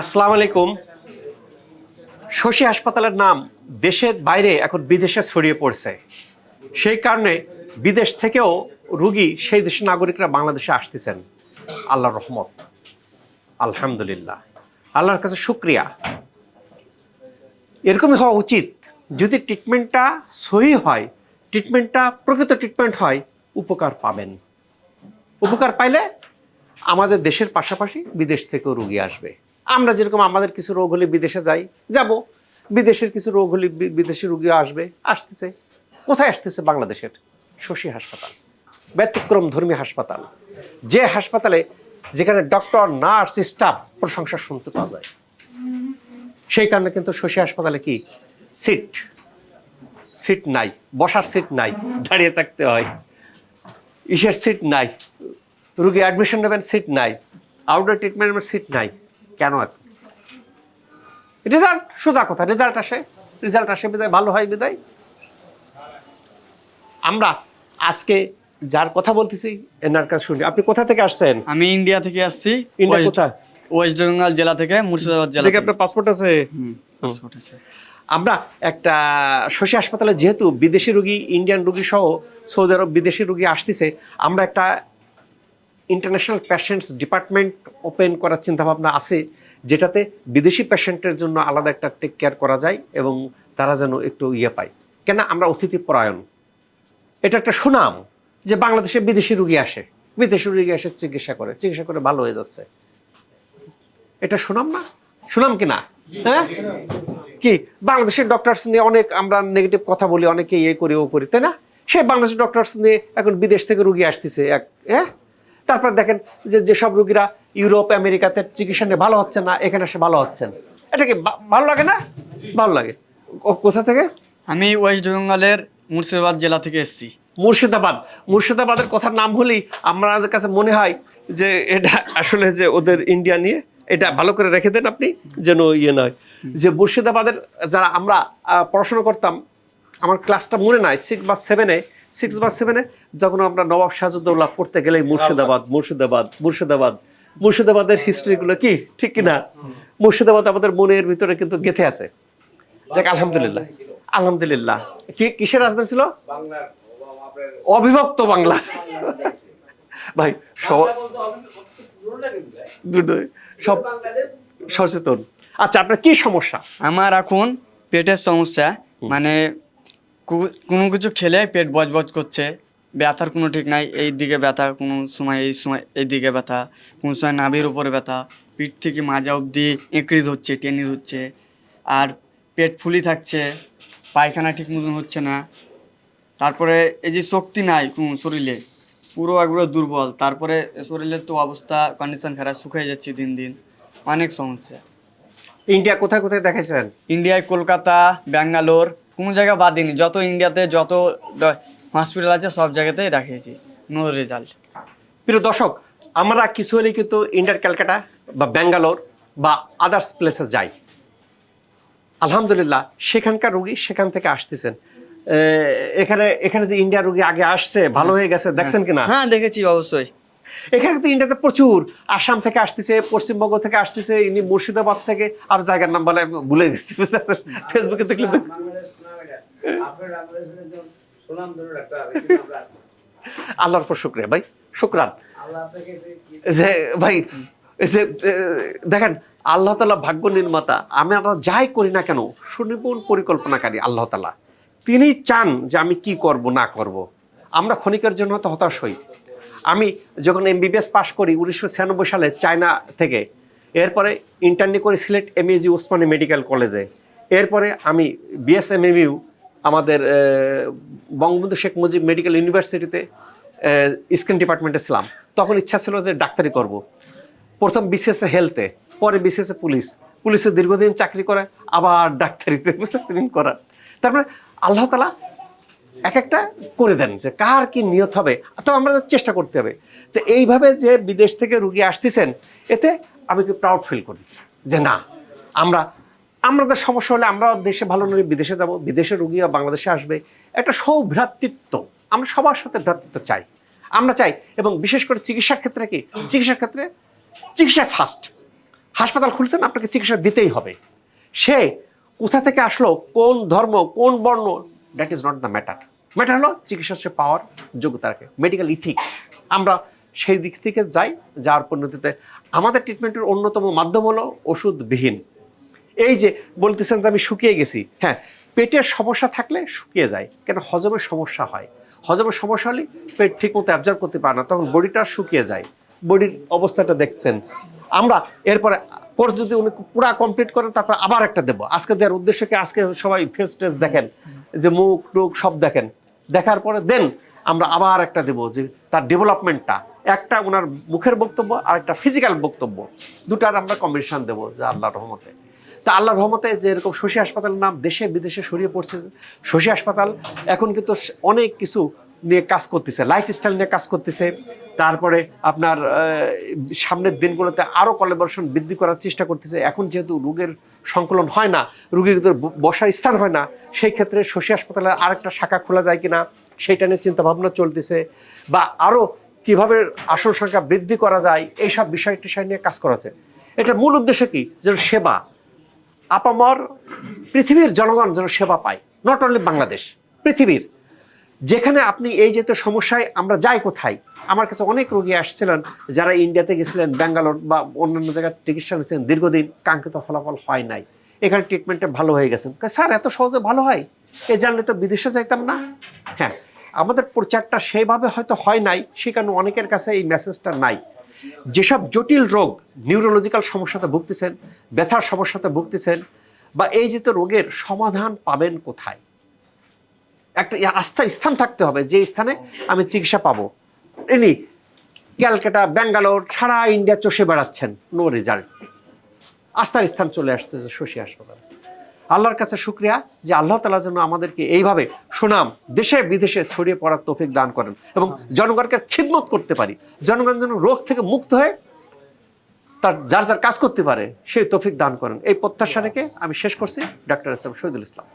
আসসালামু আলাইকুম। শশী হাসপাতালের নাম দেশের বাইরে এখন বিদেশে ছড়িয়ে পড়ছে। সেই কারণে বিদেশ থেকেও রুগী সেই দেশের নাগরিকরা বাংলাদেশে আসতেছেন। আল্লাহর রহমত। আলহামদুলিল্লাহ। আল্লাহর কাছে শুক্রিয়া। এরকমই হওয়া উচিত। যদি ট্রিটমেন্টটা সহি হয় ট্রিটমেন্টটা প্রকৃত ট্রিটমেন্ট হয়, উপকার পাবেন। উপকার পাইলে আমাদের দেশের পাশাপাশি বিদেশ থেকেও রুগী আসবে। আমরা যেরকম আমাদের কিছু রোগ হলে বিদেশে যাই, যাব। বিদেশের কিছু রোগ হলে বিদেশি রুগী আসবে, আসতেছে। কোথায় আসতেছে বাংলাদেশের? শশী হাসপাতাল, ব্যতিক্রম ধর্মী হাসপাতাল। যে হাসপাতালে যেখানে ডক্টর, নার্স, স্টাফ প্রশংসা শুনতে পাওয়া যায়। সেই কারণে কিন্তু শশী হাসপাতালে কি? সিট। সিট নাই, বসার সিট নাই, দাঁড়িয়ে থাকতে হয়। ইসের সিট নাই, রুগী অ্যাডমিশন নেবেন, সিট নাই আউটডোর ট্রিটমেন্টের সিট নাই। কেন এত রেজাল্ট সোজা কথা রেজাল্ট আসে রেজাল্ট আসে বিদায় ভালো হয় বিদায় আমরা আজকে যার কথা বলতেছি এনার কাছে শুনি আপনি কোথা থেকে আসছেন আমি ইন্ডিয়া থেকে আসছি ইন্ডিয়া ওয়েস্ট- কোথায়? ওয়েস্ট বেঙ্গল জেলা থেকে মুর্শিদাবাদ জেলা থেকে। আপনার পাসপোর্ট আছে হুম, passport আছে। আমরা একটা শশী হাসপাতালে যেহেতু বিদেশি রুগী ইন্ডিয়ান রুগী সহ সৌদি আরব বিদেশি রুগী আসতেছে আমরা একটা ইন্টারন্যাশনাল পেশেন্টস ডিপার্টমেন্ট ওপেন করার চিন্তাভাবনা আছে, যেটাতে বিদেশি পেশেন্টের জন্য আলাদা একটা টেক কেয়ার করা যায় এবং তারা যেন একটু ইয়ে পায়। কেন আমরা অতিথি পরায়ণ? এটা একটা সুনাম যে বাংলাদেশে বিদেশি রুগী আসে। বিদেশি রুগী এসে চিকিৎসা করে চিকিৎসা করে ভালো হয়ে যাচ্ছে। এটা সুনাম না? সুনাম কি না? হ্যাঁ? কি? বাংলাদেশের ডক্টরস নিয়ে অনেক আমরা নেগেটিভ কথা বলি, অনেকে ইয়ে করি, ও করি, তাই না? সেই বাংলাদেশের ডক্টরস নিয়ে এখন বিদেশ থেকে রুগী আসতেছে, এক হ্যাঁ? তারপর দেখেন যে যেসব রুগীরা ইউরোপ আমেরিকাতে চিকিৎসা নিয়ে ভালো হচ্ছে না এখানে এসে ভালো হচ্ছেন। এটা কি ভালো লাগে না? ভালো লাগে। ও- কোথা থেকে? আমি ওয়েস্ট বেঙ্গলের মুর্শিদাবাদ জেলা থেকে এসেছি। মুর্শিদাবাদ। মুর্শিদাবাদের কথার নাম হলেই আমাদের কাছে মনে হয় যে এটা আসলে যে ওদের ইন্ডিয়া নিয়ে এটা ভালো করে রেখে দেন আপনি যেন ইয়ে নয়। যে মুর্শিদাবাদের যারা আমরা পড়াশোনা করতাম আমার ক্লাসটা মনে নাই সিক্স বা সেভেনে সিক্স বা সেভেনে যখন আমরা নবাব সাজুদ্দৌলা পড়তে গেলেই মুর্শিদাবাদ মুর্শিদাবাদ মুর্শিদাবাদ। মুর্শিদাবাদের হিস্ট্রিগুলো কি? ঠিক কি না মুর্শিদাবাদ আমাদের মনের ভিতরে কিন্তু গেথে আছে। যাক, আলহামদুলিল্লাহ। আলহামদুলিল্লাহ। কি, কিসের রাজধানী ছিল? অবিভক্ত বাংলা। ভাই সব সচেতন। আচ্ছা আপনার কি সমস্যা? আমার এখন পেটের সমস্যা মানে কোনো কিছু খেলে পেট বজবজ করছে ব্যথার কোনো ঠিক নাই এই দিকে ব্যথা কোনো সময় এই সময় এই দিকে ব্যথা কোনো সময় নাভির উপরে ব্যথা পিঠ থেকে মাজা অবধি এঁকড়ি ধরছে টেনে ধরছে আর পেট ফুলি থাকছে পায়খানা ঠিক মতন হচ্ছে না। তারপরে এই যে শক্তি নাই কোনো শরীরে পুরো একবারে দুর্বল। তারপরে শরীরের তো অবস্থা কন্ডিশন খারাপ শুকিয়ে যাচ্ছে দিন দিন অনেক সমস্যা। ইন্ডিয়া কোথায় কোথায় দেখাইছেন? ইন্ডিয়ায় কলকাতা ব্যাঙ্গালোর কোনো জায়গা বাদ দিইনি। যত ইন্ডিয়াতে যত হসপিটাল আছে সব জায়গাতেই দেখিয়েছি নো রেজাল্ট প্রিয় দর্শক আমরা কিছু হলেই কিন্তু ইন্ডিয়ার ক্যালকাটা বা ব্যাঙ্গালোর বা আদার্স প্লেসে যাই। আলহামদুলিল্লাহ সেখানকার রুগী সেখান থেকে আসতেছেন। এখানে এখানে যে ইন্ডিয়ার রুগী আগে আসছে ভালো হয়ে গেছে দেখছেন কিনা? হ্যাঁ দেখেছি অবশ্যই। এখানে তো ইন্ডিয়াতে প্রচুর। আসাম থেকে আসতেছে পশ্চিমবঙ্গ থেকে আসতেছে ইনি মুর্শিদাবাদ থেকে আর জায়গার নাম বলে ভুলে গেছি ফেসবুকে দেখলে দেখ- আল্লাহর পর শুক্রিয়া ভাই। শুক্রান। যে ভাই যে দেখেন আল্লাহ তালা ভাগ্য নির্মাতা। আমি আমরা যাই করি না কেন সুনিপুণ পরিকল্পনাকারী আল্লাহ তালা তিনি চান যে আমি কি করব না করব। আমরা ক্ষণিকের জন্য তো হতাশ হই। আমি যখন এম এমবিবিএস পাশ করি উনিশশো ছিয়ানব্বই সালে চায়না থেকে এরপরে ইন্টার্নি করি সিলেট এমএজি ওসমানী মেডিকেল কলেজে এরপরে আমি বিএসএমএমইউ আমাদের বঙ্গবন্ধু শেখ মুজিব মেডিকেল ইউনিভার্সিটিতে স্কিন ডিপার্টমেন্টে ছিলাম। তখন ইচ্ছা ছিল যে ডাক্তারি করব। প্রথম বিসিএসে হেলথে, পরে বিসিএসে পুলিশ। পুলিশে দীর্ঘদিন চাকরি করে, আবার ডাক্তারিতে বুঝতে পারছেন করা তারপরে আল্লাহ তালা এক একটা করে দেন যে কার কি নিয়ত হবে, তো আমরা চেষ্টা করতে হবে। তো এইভাবে যে বিদেশ থেকে রুগী আসতেছেন, এতে আমি কি প্রাউড ফিল করি? যে না, আমরা আমাদের সমস্যা হলে আমরা দেশে ভালো নয় বিদেশে যাব, বিদেশে রুগীরা বাংলাদেশে আসবে। একটা সৌভ্রাতৃত্ব। আমরা সবার সাথে ভ্রাতৃত্ব চাই। আমরা চাই, এবং বিশেষ করে চিকিৎসার ক্ষেত্রে কি? চিকিৎসার ক্ষেত্রে চিকিৎসা ফার্স্ট হাসপাতাল খুলছেন, আপনাকে চিকিৎসা দিতেই হবে। সে কোথা থেকে আসলো, কোন ধর্ম, কোন বর্ণ that is not the matter matter হলো চিকিৎসা সে পাওয়ার যোগ্যতা রাখে। মেডিকেল ইথিক আমরা সেই দিক থেকে যাই, যার পরিণতিতে আমাদের ট্রিটমেন্টের অন্যতম মাধ্যম হলো ওষুধবিহীন। এই যে বলতেছেন যে আমি শুকিয়ে গেছি হ্যাঁ পেটের সমস্যা থাকলে শুকিয়ে যায়, কেন হজমের সমস্যা হয়? হজমের সমস্যা হলে পেট ঠিক মতো অ্যাবজর্ব করতে পারে না, তখন বডিটা শুকিয়ে যায়। বডির অবস্থাটা দেখছেন। আমরা এরপরে, কোর্স যদি উনি পুরা কমপ্লিট করেন, তারপর আবার একটা দেবো। আজকে দেওয়ার উদ্দেশ্যকে আজকে সবাই ফেস টেস দেখেন, যে মুখ টুক সব দেখেন। দেখার পরে দেন, আমরা আবার একটা দেবো, যে তার ডেভেলপমেন্টটা একটা ওনার মুখের বক্তব্য আর একটা ফিজিক্যাল বক্তব্য। দুটার আমরা কম্বিনেশন দেবো, যে আল্লাহ রহমতে। তা আল্লাহর রহমতে যে এরকম শশী হাসপাতালের নাম দেশে, বিদেশে ছড়িয়ে পড়ছে। শশী হাসপাতাল এখন কিন্তু অনেক কিছু নিয়ে কাজ করতেছে লাইফস্টাইল নিয়ে কাজ করতেছে। তারপরে আপনার সামনের দিনগুলোতে আরও কোলাবোরেশন বৃদ্ধি করার চেষ্টা করতেছে। এখন যেহেতু রোগের সংকলন হয় না রোগীদের বসার স্থান হয় না, সেই ক্ষেত্রে শশী হাসপাতালের আরেকটা শাখা খোলা যায় কিনা, সেইটা নিয়ে চিন্তা ভাবনা চলতেছে বা আরও কীভাবে আসন সংখ্যা বৃদ্ধি করা যায়, এইসব বিষয় টিষয় নিয়ে কাজ করা হচ্ছে এটার মূল উদ্দেশ্য কি? যেন সেবা আপামর পৃথিবীর জনগণ যেন সেবা পায় নট অনলি বাংলাদেশ, পৃথিবীর। যেখানে আপনি এই যে সমস্যায় আমরা যাই কোথায়? আমার কাছে অনেক রোগী আসছিলেন, যারা ইন্ডিয়াতে গেছিলেন, ব্যাঙ্গালোর বা অন্যান্য জায়গায় চিকিৎসা নিয়েছেন দীর্ঘদিন কাঙ্ক্ষিত ফলাফল হয় নাই। এখানে ট্রিটমেন্টে ভালো হয়ে গেছেন স্যার, এত সহজে ভালো হয়? এ জানলে তো বিদেশে যাইতাম না। হ্যাঁ আমাদের প্রচারটা সেইভাবে হয়তো হয় নাই, সে অনেকের কাছে এই মেসেজটা নাই। যেসব জটিল রোগ নিউরোলজিক্যাল সমস্যাতে ভুগতেছেন, ব্যথার সমস্যাতে ভুগতেছেন, বা এই যে তো রোগের সমাধান পাবেন কোথায়? একটা আস্থা, স্থান থাকতে হবে, যে স্থানে আমি চিকিৎসা পাবো। এনি ক্যালকাটা, ব্যাঙ্গালোর, সারা ইন্ডিয়া চষে বেড়াচ্ছেন নো রেজাল্ট আস্থার স্থান চলে আসছে শশী হাসপাতাল। আল্লাহর কাছে শুক্রিয়া যে আল্লাহ তালা যেন আমাদেরকে এইভাবে সুনাম দেশে বিদেশে ছড়িয়ে পড়ার তৌফিক দান করেন এবং জনগণকে খিদমত করতে পারি। জনগণ যেন রোগ থেকে মুক্ত হয়ে তার যার যার কাজ করতে পারে সেই তৌফিক দান করেন। এই প্রত্যাশা রেখে আমি শেষ করছি। ডাক্তার ইসলাম শহীদুল ইসলাম।